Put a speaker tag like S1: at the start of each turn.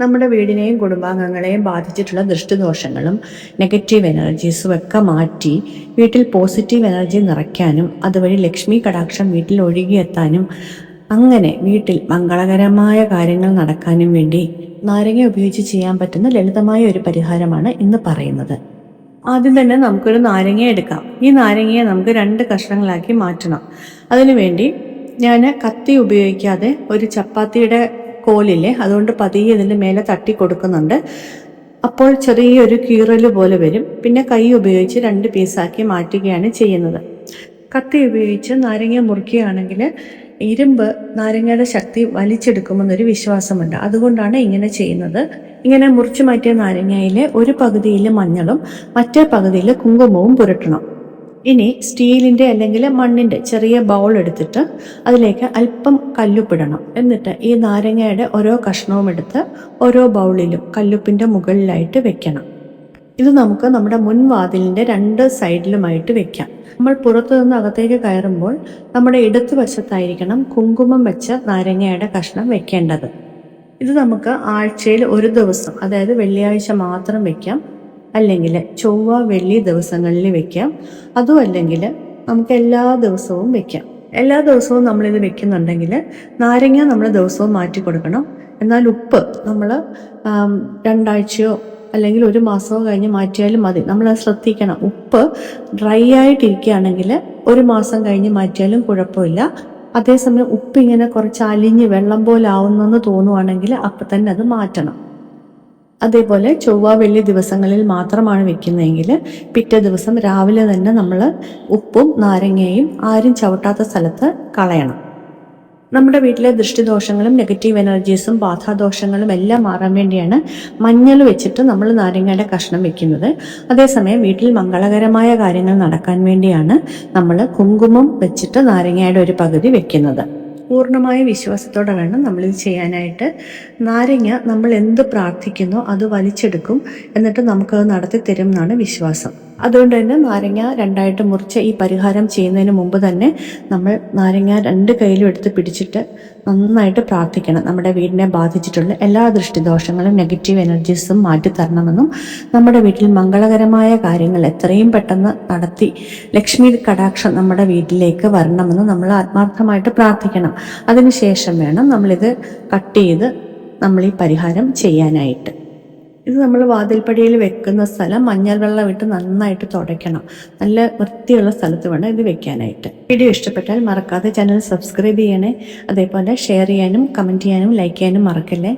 S1: നമ്മുടെ വീടിനെയും കുടുംബാംഗങ്ങളെയും ബാധിച്ചിട്ടുള്ള ദൃഷ്ടിദോഷങ്ങളും നെഗറ്റീവ് എനർജീസും ഒക്കെ മാറ്റി വീട്ടിൽ പോസിറ്റീവ് എനർജി നിറയ്ക്കാനും അതുവഴി ലക്ഷ്മി കടാക്ഷം വീട്ടിൽ ഒഴുകിയെത്താനും അങ്ങനെ വീട്ടിൽ മംഗളകരമായ കാര്യങ്ങൾ നടക്കാനും വേണ്ടി നാരങ്ങ ഉപയോഗിച്ച് ചെയ്യാൻ പറ്റുന്ന ലളിതമായ ഒരു പരിഹാരമാണ് ഇന്ന് പറയുന്നത്. ആദ്യം തന്നെ നമുക്കൊരു നാരങ്ങ എടുക്കാം. ഈ നാരങ്ങയെ നമുക്ക് രണ്ട് കഷ്ണങ്ങളാക്കി മാറ്റണം. അതിനുവേണ്ടി ഞാൻ കത്തി ഉപയോഗിക്കാതെ ഒരു ചപ്പാത്തിയുടെ കോലില്ലേ? അതുകൊണ്ട് പതിയെ ഇതിന്റെ മേലെ തട്ടി കൊടുക്കുന്നുണ്ട്. അപ്പോൾ ചെറിയൊരു കീറൽ പോലെ വരും. പിന്നെ കൈ ഉപയോഗിച്ച് രണ്ട് പീസാക്കി മാറ്റുകയാണ് ചെയ്യുന്നത്. കത്തി ഉപയോഗിച്ച് നാരങ്ങ മുറിക്കുകയാണെങ്കിൽ ഇരുമ്പ് നാരങ്ങയുടെ ശക്തി വലിച്ചെടുക്കുമെന്നൊരു വിശ്വാസമുണ്ട്. അതുകൊണ്ടാണ് ഇങ്ങനെ ചെയ്യുന്നത്. ഇങ്ങനെ മുറിച്ചു മാറ്റിയ നാരങ്ങയിലെ ഒരു പകുതിയിൽ മഞ്ഞളും മറ്റേ പകുതിയിൽ കുങ്കുമവും പുരട്ടണം. ഇനി സ്റ്റീലിന്റെ അല്ലെങ്കിൽ മണ്ണിന്റെ ചെറിയ ബൗൾ എടുത്തിട്ട് അതിലേക്ക് അല്പം കല്ലുപ്പിടണം. എന്നിട്ട് ഈ നാരങ്ങയുടെ ഓരോ കഷ്ണവും എടുത്ത് ഓരോ ബൗളിലും കല്ലുപ്പിന്റെ മുകളിലായിട്ട് വെക്കണം. ഇത് നമുക്ക് നമ്മുടെ മുൻവാതിലിന്റെ രണ്ട് സൈഡിലുമായിട്ട് വെക്കാം. നമ്മൾ പുറത്തു നിന്ന് അകത്തേക്ക് കയറുമ്പോൾ നമ്മുടെ ഇടതു വശത്തായിരിക്കണം കുങ്കുമം വെച്ച നാരങ്ങയുടെ കഷ്ണം വെക്കേണ്ടത്. ഇത് നമുക്ക് ആഴ്ചയിൽ ഒരു ദിവസം അതായത് വെള്ളിയാഴ്ച മാത്രം വെക്കാം. അല്ലെങ്കിൽ ചൊവ്വ വെള്ളി ദിവസങ്ങളിൽ വെക്കാം. അതും അല്ലെങ്കിൽ നമുക്ക് എല്ലാ ദിവസവും വെക്കാം. എല്ലാ ദിവസവും നമ്മളിത് വെക്കുന്നുണ്ടെങ്കിൽ നാരങ്ങ നമ്മൾ ദിവസവും മാറ്റി കൊടുക്കണം. എന്നാൽ ഉപ്പ് നമ്മൾ രണ്ടാഴ്ചയോ അല്ലെങ്കിൽ ഒരു മാസമോ കഴിഞ്ഞ് മാറ്റിയാലും മതി. നമ്മൾ ശ്രദ്ധിക്കണം. ഉപ്പ് ഡ്രൈ ആയിട്ടിരിക്കുകയാണെങ്കിൽ ഒരു മാസം കഴിഞ്ഞ് മാറ്റിയാലും കുഴപ്പമില്ല. അതേസമയം ഉപ്പ് ഇങ്ങനെ കുറച്ച് അലിഞ്ഞ് വെള്ളം പോലെ ആവുന്നെന്ന് തോന്നുവാണെങ്കിൽ അപ്പം തന്നെ അത് മാറ്റണം. അതേപോലെ ചൊവ്വ വെള്ളി ദിവസങ്ങളിൽ മാത്രമാണ് വെക്കുന്നതെങ്കിൽ പിറ്റേ ദിവസം രാവിലെ തന്നെ നമ്മൾ ഉപ്പും നാരങ്ങയും ആരും ചവിട്ടാത്ത സ്ഥലത്ത് കളയണം. നമ്മുടെ വീട്ടിലെ ദൃഷ്ടിദോഷങ്ങളും നെഗറ്റീവ് എനർജീസും ബാധാദോഷങ്ങളും എല്ലാം മാറാൻ വേണ്ടിയാണ് മഞ്ഞൾ വെച്ചിട്ട് നമ്മൾ നാരങ്ങയുടെ കഷ്ണം വെക്കുന്നത്. അതേസമയം വീട്ടിൽ മംഗളകരമായ കാര്യങ്ങൾ നടക്കാൻ വേണ്ടിയാണ് നമ്മൾ കുങ്കുമം വെച്ചിട്ട് നാരങ്ങയുടെ ഒരു പകുതി വെക്കുന്നത്. പൂർണമായ വിശ്വാസത്തോടെ വേണം നമ്മളിത് ചെയ്യാനായിട്ട്. നാരങ്ങ നമ്മൾ എന്ത് പ്രാർത്ഥിക്കുന്നോ അത് വലിച്ചെടുക്കും. എന്നിട്ട് നമുക്കത് നടത്തി തരും എന്നാണ് വിശ്വാസം. അതുകൊണ്ട് തന്നെ നാരങ്ങ രണ്ടായിട്ട് മുറിച്ച് ഈ പരിഹാരം ചെയ്യുന്നതിന് മുമ്പ് തന്നെ നമ്മൾ നാരങ്ങ രണ്ട് കയ്യിലും എടുത്ത് പിടിച്ചിട്ട് നന്നായിട്ട് പ്രാർത്ഥിക്കണം. നമ്മുടെ വീടിനെ ബാധിച്ചിട്ടുള്ള എല്ലാ ദൃഷ്ടിദോഷങ്ങളും നെഗറ്റീവ് എനർജീസും മാറ്റി തരണമെന്നും നമ്മുടെ വീട്ടിൽ മംഗളകരമായ കാര്യങ്ങൾ എത്രയും പെട്ടെന്ന് നടത്തി ലക്ഷ്മി കടാക്ഷം നമ്മുടെ വീട്ടിലേക്ക് വരണമെന്നും നമ്മൾ ആത്മാർത്ഥമായിട്ട് പ്രാർത്ഥിക്കണം. അതിനുശേഷം വേണം നമ്മളിത് കട്ട് ചെയ്ത് നമ്മൾ ഈ പരിഹാരം ചെയ്യാനായിട്ട്. ഇത് നമ്മൾ വാതിൽപ്പടിയിൽ വെക്കുന്ന സ്ഥലം മഞ്ഞൾ വെള്ളം ഇട്ട് നന്നായിട്ട് തുടയ്ക്കണം. നല്ല വൃത്തിയുള്ള സ്ഥലത്ത് വേണം ഇത് വെക്കാനായിട്ട്. വീഡിയോ ഇഷ്ടപ്പെട്ടാൽ മറക്കാതെ ചാനൽ സബ്സ്ക്രൈബ് ചെയ്യണേ. അതേപോലെ ഷെയർ ചെയ്യാനും കമന്റ് ചെയ്യാനും ലൈക്ക് ചെയ്യാനും മറക്കല്ലേ?